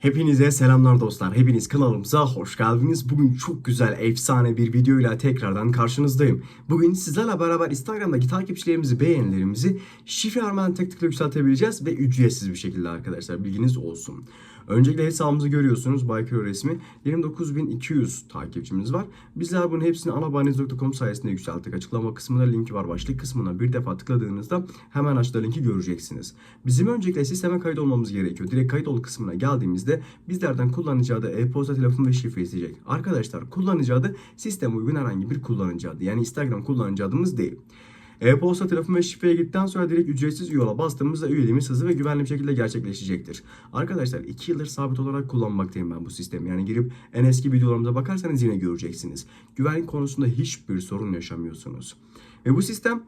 Hepinize selamlar dostlar. Hepiniz kanalımıza hoş geldiniz. Bugün çok güzel, efsane bir videoyla tekrardan karşınızdayım. Bugün sizlerle beraber Instagram'daki takipçilerimizi, beğenilerimizi şifre armağan tek tıkla yükseltebileceğiz ve ücretsiz bir şekilde arkadaşlar. Bilginiz olsun. Öncelikle hesabımızı görüyorsunuz. Baykiro resmi. 29.200 takipçimiz var. Bizler bunun hepsini anabanez.com sayesinde yükselttik. Açıklama kısmında linki var. Başlık kısmına bir defa tıkladığınızda hemen aşağıda linki göreceksiniz. Bizim öncelikle sisteme kayıt olmamız gerekiyor. Direkt kayıt ol kısmına geldiğimizde bizlerden kullanıcı adı, e-posta, telefon ve şifre isteyecek. Arkadaşlar kullanıcı adı sisteme uygun herhangi bir kullanıcı adı. Yani Instagram kullanıcı adımız değil. E-posta, telefon ve şifreye gittikten sonra direkt ücretsiz üye ola bastığımızda üyeliğimiz hızlı ve güvenli bir şekilde gerçekleşecektir. Arkadaşlar 2 yıldır sabit olarak kullanmaktayım ben bu sistemi. Yani girip en eski videolarımıza bakarsanız yine göreceksiniz. Güvenlik konusunda hiçbir sorun yaşamıyorsunuz. Ve bu sistem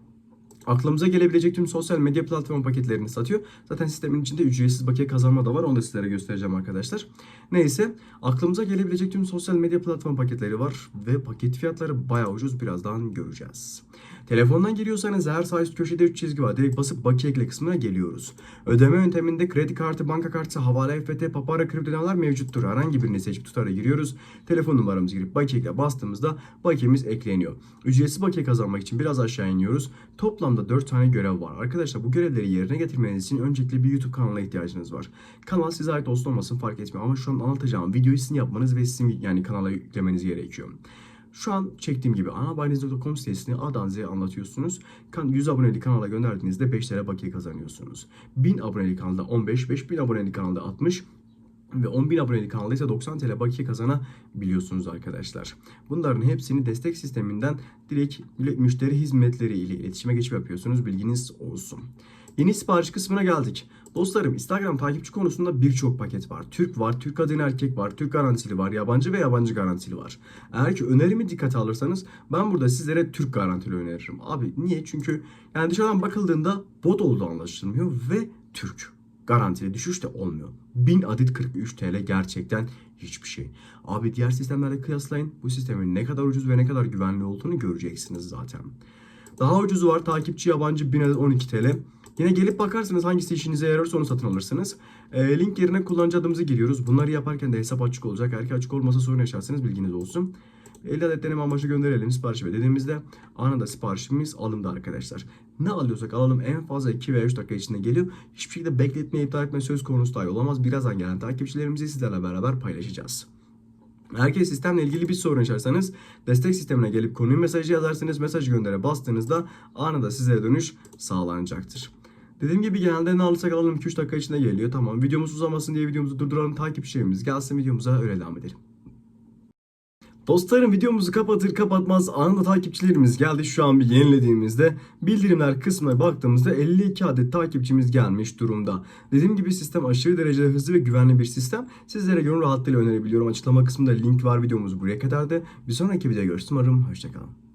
Aklımıza gelebilecek tüm sosyal medya platform paketlerini satıyor. Zaten sistemin içinde ücretsiz bakiye kazanma da var. Onu da sizlere göstereceğim arkadaşlar. Neyse aklımıza gelebilecek tüm sosyal medya platform paketleri var. Ve paket fiyatları bayağı ucuz. Birazdan göreceğiz. Telefondan giriyorsanız her sağ üst köşede 3 çizgi var. Direkt basıp bakiye ekle kısmına geliyoruz. Ödeme yönteminde kredi kartı, banka kartı, havale EFT, papara kripto ödemeler mevcuttur. Herhangi birini seçip tutara giriyoruz. Telefon numaramızı girip bakiye ekle bastığımızda bakiyemiz ekleniyor. Ücretsiz bakiye kazanmak için biraz aşağı iniyoruz. Toplamda 4 tane görev var. Arkadaşlar bu görevleri yerine getirmeniz için öncelikle bir YouTube kanalına ihtiyacınız var. Kanal size ait olsun olmasın fark etmiyor ama şu an anlatacağım videoyu sizin yapmanız ve sizin yani kanala yüklemeniz gerekiyor. Şu an çektiğim gibi anabayiniz.com sitesini A'dan Z'ye anlatıyorsunuz. Kan 100 aboneli kanala gönderdiğinizde 5 TL bakiye kazanıyorsunuz. 1000 aboneli kanalda 15, 5000 aboneli kanalda 60 ve 10.000 aboneli kanalda ise 90 TL bakiye kazanabiliyorsunuz arkadaşlar. Bunların hepsini destek sisteminden direkt müşteri hizmetleri ile iletişime geçip yapıyorsunuz. Bilginiz olsun. Yeni sipariş kısmına geldik. Dostlarım Instagram takipçi konusunda birçok paket var. Türk var, Türk kadın erkek var, Türk garantili var, yabancı ve yabancı garantili var. Eğer ki önerimi dikkate alırsanız ben burada sizlere Türk garantili öneririm. Abi niye? Çünkü yani dışarıdan bakıldığında bot olduğu anlaşılmıyor ve Türk garantili düşüş de olmuyor. 1000 adet 43 TL gerçekten hiçbir şey. Abi diğer sistemlerle kıyaslayın. Bu sistemin ne kadar ucuz ve ne kadar güvenli olduğunu göreceksiniz zaten. Daha ucuzu var. Takipçi yabancı 1000 adet 12 TL. Yine gelip bakarsınız hangisi işinize yararsa onu satın alırsınız. E, link yerine kullanıcı adımızı giriyoruz. Bunları yaparken de hesap açık olacak. Eğer ki açık olmasa sorun yaşarsınız bilginiz olsun. 50 adet deneme amaçlı gönderelim sipariş ve dediğimizde anında siparişimiz alındı arkadaşlar. Ne alıyorsak alalım en fazla 2 veya 3 dakika içinde geliyor. Hiçbir şekilde bekletme iptal etme söz konusu dahi olamaz. Birazdan gelen takipçilerimizi sizlerle beraber paylaşacağız. Herkes sistemle ilgili bir sorun yaşarsanız destek sistemine gelip konuyu mesajı yazarsınız. Mesaj göndere bastığınızda anında size dönüş sağlanacaktır. Dediğim gibi genelde ne alırsak alalım 2-3 dakika içinde geliyor. Tamam videomuz uzamasın diye videomuzu durduralım. Takipçilerimiz gelsin videomuza öyle devam edelim. Dostlarım videomuzu kapatır kapatmaz anında takipçilerimiz geldi. Şu an bir yenilediğimizde bildirimler kısmına baktığımızda 52 adet takipçimiz gelmiş durumda. Dediğim gibi sistem aşırı derecede hızlı ve güvenli bir sistem. Sizlere gönül rahatlığıyla önerebiliyorum. Açıklama kısmında link var videomuz buraya kadardı. Bir sonraki videoda görüşürüz. Umarım hoşçakalın.